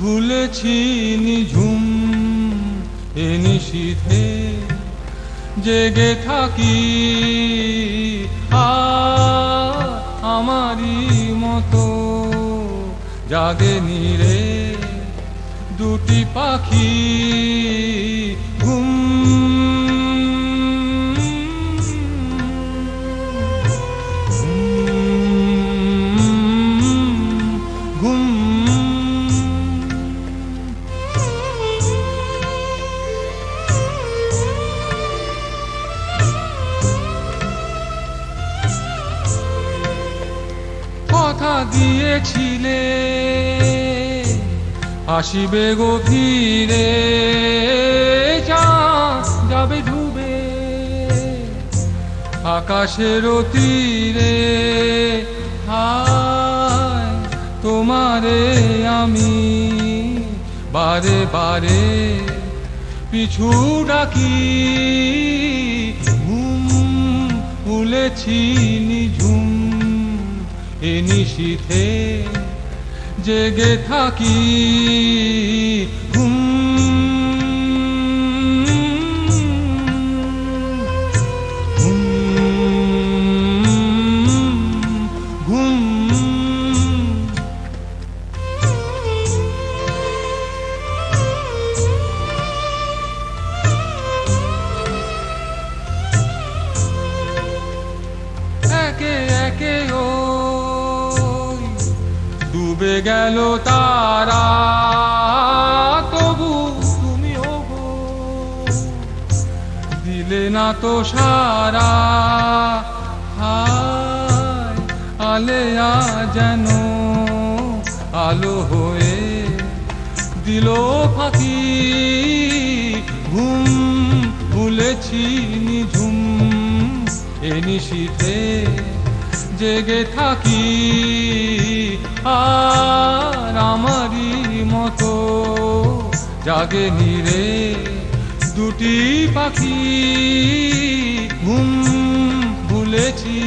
ভুলেছি নিঝুম এ নিশীথে জেগে থাকি আর আমারই মতো। জাগে নিরে দুটি পাখি ঘুম দিয়েছিলে, আসিবে গভীরে চাঁদ যাবে ডুবে। আকাশের তীরে তোমারে আমি, বারে বারে পিছু ডাকি, ঘুম ভুলেছি নিঝুম এ নিশীথে জেগে থাকি ঘুম ঘুম ডুবে গেল তারা। তবু তুমি ওগো দিলে না তো সারা। হায়, আলেয়া যেন আলো হয়ে দিল ফাঁকি। ঘুম ভুলেছি নিঝুম, এ নিশীথে জেগে থাকি। আর আমারই মতো। জাগে নিরে দুটি পাখি ঘুম ভুলেছি।